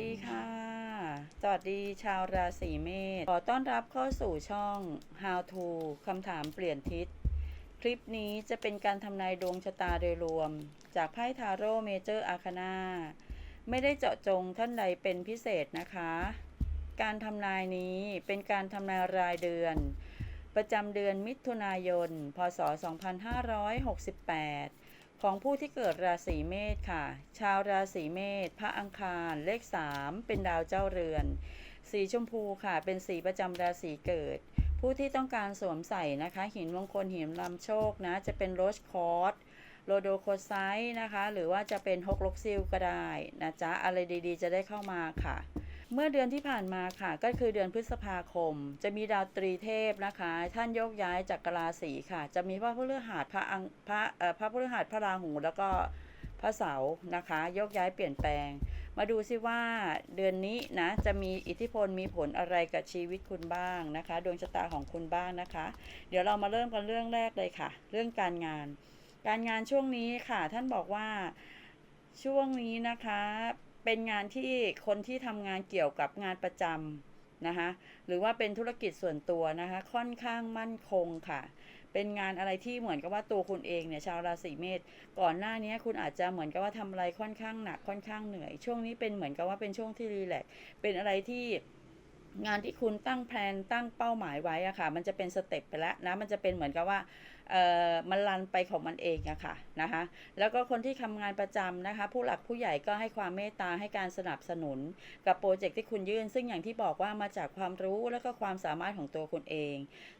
ดีค่ะ สวัสดีชาวราศีเมษ ขอต้อนรับเข้าสู่ช่อง How to คำถามเปลี่ยนทิศ คลิปนี้จะเป็นการทำนายดวงชะตาโดยรวม จากไพ่ทาโร่เมเจอร์อาคานาไม่ได้เจาะจงท่านใดเป็นพิเศษนะคะ การทำนายนี้เป็นการทำนายรายเดือน ประจำเดือนมิถุนายน พศ 2568 ของผู้ที่เกิดราศีเมษค่ะ ชาวราศีเมษพระอังคารเลข 3 เป็นดาวเจ้าเรือน สีชมพูค่ะ เป็นสีประจำราศีเกิด ผู้ที่ต้องการสวมใส่นะคะ หินมงคลหินลำโชคนะ จะเป็นโรสคอร์สโลโดโคไซต์นะคะ หรือว่าจะเป็นฮกลกซิลก็ได้นะจ๊ะ อะไรดีๆ จะได้เข้ามาค่ะ เมื่อเดือนที่ผ่านมาค่ะ ก็คือเดือนพฤษภาคม จะมีดาวตรีเทพนะคะ ท่านโยกย้ายจากกราศีค่ะ จะมีพระพฤหัสพระอังพระเอ่อพระพฤหัสพระราหูแล้วก็พระเสาร์นะคะโยกย้ายเปลี่ยนแปลง มาดูซิว่าเดือนนี้นะจะมีอิทธิพลมีผลอะไรกับชีวิตคุณบ้างนะคะ ดวงชะตาของคุณบ้างนะคะ เดี๋ยวเรามาเริ่มกันเรื่องแรกเลยค่ะ เรื่องการงาน การงานช่วงนี้ค่ะ ท่านบอกว่าช่วงนี้นะคะ เป็นงานที่คนที่ทำงานเกี่ยวกับงานประจำนะคะหรือว่าเป็นธุรกิจส่วนตัวนะคะค่อนข้างมั่นคงค่ะ เป็นงานอะไรที่เหมือนกับว่าตัวคุณเองเนี่ยชาวราศีเมษก่อนหน้านี้คุณอาจจะเหมือนกับว่าทำอะไรค่อนข้างหนักค่อนข้างเหนื่อย ช่วงนี้เป็นเหมือนกับว่าเป็นช่วงที่รีแลกซ์เป็นอะไรที่ งานที่คุณตั้งแพลนตั้งเป้าหมายไว้อะค่ะ มันจะเป็นสเต็ปไปแล้วนะมันจะเป็นเหมือนกับว่าเอ่อมันรันไปของมันเองอะค่ะนะคะแล้วก็คนที่ทำงานประจำนะคะ ผู้หลักผู้ใหญ่ก็ให้ความเมตตาให้การสนับสนุน กับโปรเจกต์ที่คุณยื่น ซึ่งอย่างที่บอกว่ามาจากความรู้และก็ความสามารถของตัวคุณเอง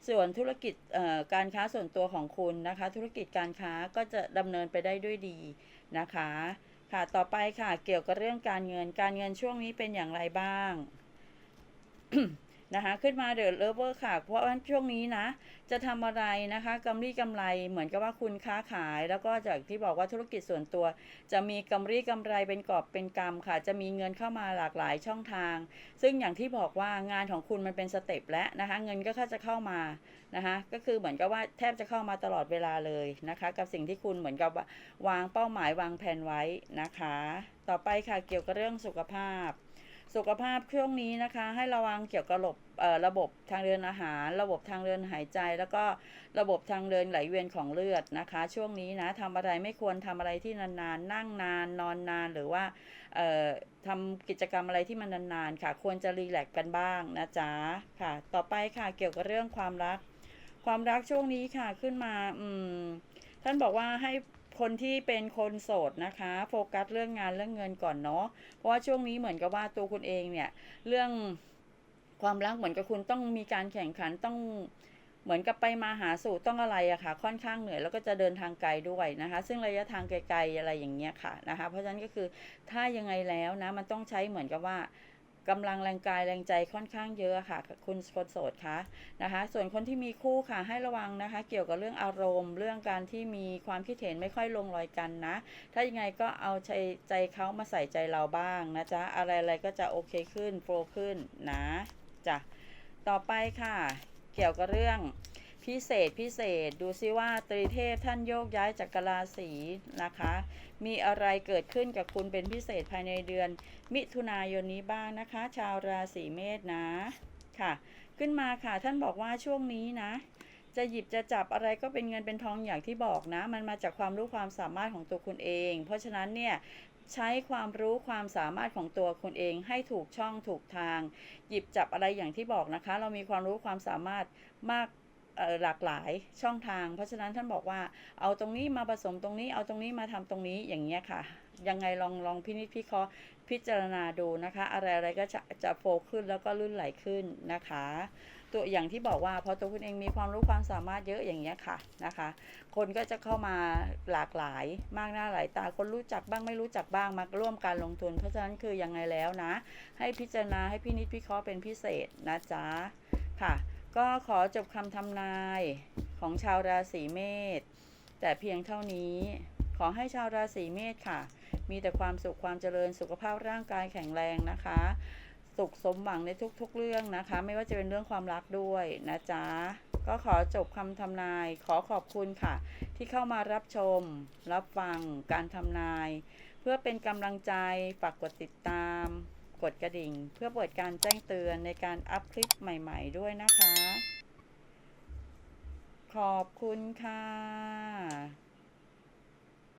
ส่วนธุรกิจเอ่อการค้าส่วนตัวของคุณนะคะ ธุรกิจการค้าก็จะดำเนินไปได้ด้วยดีนะคะ ค่ะต่อไปค่ะเกี่ยวกับเรื่องการเงินการเงินช่วงนี้เป็นอย่างไรบ้าง นะคะขึ้นมาเด e l เลเวอร์ค่ะ เพราะว่าช่วงนี้นะ จะทำอะไรนะคะกำไรกำไรเหมือนกับว่าคุณค้าขาย แล้วก็จากที่บอกว่าธุรกิจส่วนตัว จะมีกำไรกำไรเป็นกอบเป็นกำค่ะ จะมีเงินเข้ามาหลากหลายช่องทาง ซึ่งอย่างที่บอกว่างานของคุณมันเป็นสเต็ปแล้วนะคะ เงินก็ค่าจะเข้ามานะคะก็คือเหมือนกับว่าแทบจะเข้ามาตลอดเวลาเลยนะคะ กับสิ่งที่คุณเหมือนกับวาวางเป้าหมายวางแผนไว้นะคะ ต่อไปค่ะเกี่ยวกับเรื่องสุขภาพ สุขภาพช่วงนี้นะคะ ให้ระวังเกี่ยวกับระบบระบบทางเดินอาหาร ระบบทางเดินหายใจ แล้วก็ระบบทางเดินไหลเวียนของเลือดนะคะ ช่วงนี้นะทำอะไรไม่ควรทำอะไรที่นานๆ นั่งนาน นอนนานหรือว่าเอ่อทำกิจกรรมอะไรที่มันนานๆค่ะ ควรจะรีแลกซ์กันบ้างนะจ๊ะค่ะ ต่อไปค่ะเกี่ยวกับเรื่องความรัก ความรักช่วงนี้ค่ะขึ้นมาอืมท่านบอกว่าให้ คนที่เป็นคนโสดนะคะโฟกัสเรื่องงานเรื่องเงินก่อนเนาะเพราะว่าช่วงนี้เหมือนกับว่าตัวคุณเองเนี่ย เรื่องความรักเหมือนกับคุณต้องมีการแข่งขันต้องเหมือนกับไปมาหาสู่ต้องอะไรอะค่ะ ค่อนข้างเหนื่อยแล้วก็จะเดินทางไกลด้วยนะคะ ซึ่งระยะทางไกลๆอะไรอย่างเงี้ยค่ะนะคะ เพราะฉะนั้นก็คือถ้ายังไงแล้วนะมันต้องใช้เหมือนกับว่า กำลังแรงกายแรงใจค่อนข้างเยอะค่ะ คุณคนโสดคะนะคะ ส่วนคนที่มีคู่ค่ะให้ระวังนะคะ เกี่ยวกับเรื่องอารมณ์ เรื่องการที่มีความคิดเห็นไม่ค่อยลงรอยกันนะ ถ้ายังไงก็เอาใจใจเขามาใส่ใจเราบ้างนะจ๊ะอะไรๆก็จะโอเคขึ้นโฟล์ขึ้นนะจ้ะต่อไปค่ะ เกี่ยวกับเรื่อง พิเศษพิเศษดูซิว่าตรีเทพท่านโยกย้ายจากกราศีนะคะ มีอะไรเกิดขึ้นกับคุณเป็นพิเศษภายในเดือน มิถุนายนนี้บ้างนะคะ ชาวราศีเมษนะค่ะ ขึ้นมาค่ะท่านบอกว่าช่วงนี้นะ จะหยิบจะจับอะไรก็เป็นเงินเป็นทองอย่างที่บอกนะ มันมาจากความรู้ความสามารถของตัวคุณเอง เพราะฉะนั้นเนี่ยใช้ความรู้ความสามารถของตัวคุณเองให้ถูกช่องถูกทาง หยิบจับอะไรอย่างที่บอกนะคะ เรามีความรู้ความสามารถมาก หลากหลายช่องทาง เพราะฉะนั้นท่านบอกว่าเอาตรงนี้มาผสมตรงนี้เอาตรงนี้มาทำตรงนี้อย่างเงี้ยค่ะ ยังไงลองลองพินิจพิเคราะห์พิจารณาดูนะคะ อะไรอะไรก็จะจะโฟขึ้นแล้วก็ลื่นไหลขึ้นนะคะ ตัวอย่างที่บอกว่าพอตัวคุณเองมีความรู้ความสามารถเยอะอย่างเงี้ยค่ะนะคะ คนก็จะเข้ามาหลากหลายมากหน้าหลายตาคนรู้จักบ้างไม่รู้จักบ้างมาร่วมการลงทุน เพราะฉะนั้นคือยังไงแล้วนะ ให้พิจารณาให้พินิจพิเคราะห์เป็นพิเศษนะจ๊ะค่ะ ก็ขอจบคำทำนายของชาวราศีเมษแต่เพียงเท่านี้ขอให้ชาวราศีเมษค่ะ มีแต่ความสุขความเจริญสุขภาพร่างกายแข็งแรงนะคะ สุขสมหวังในทุกๆเรื่องนะคะ ไม่ว่าจะเป็นเรื่องความรักด้วยนะจ๊ะก็ขอจบคำทำนายขอขอบคุณค่ะ ที่เข้ามารับชม รับฟังการทำนาย เพื่อเป็นกำลังใจฝากกดติดตาม กดกระดิ่ง เพื่อเปิดการแจ้งเตือนในการอัพคลิปใหม่ ๆ ด้วยนะคะ ขอบคุณค่ะ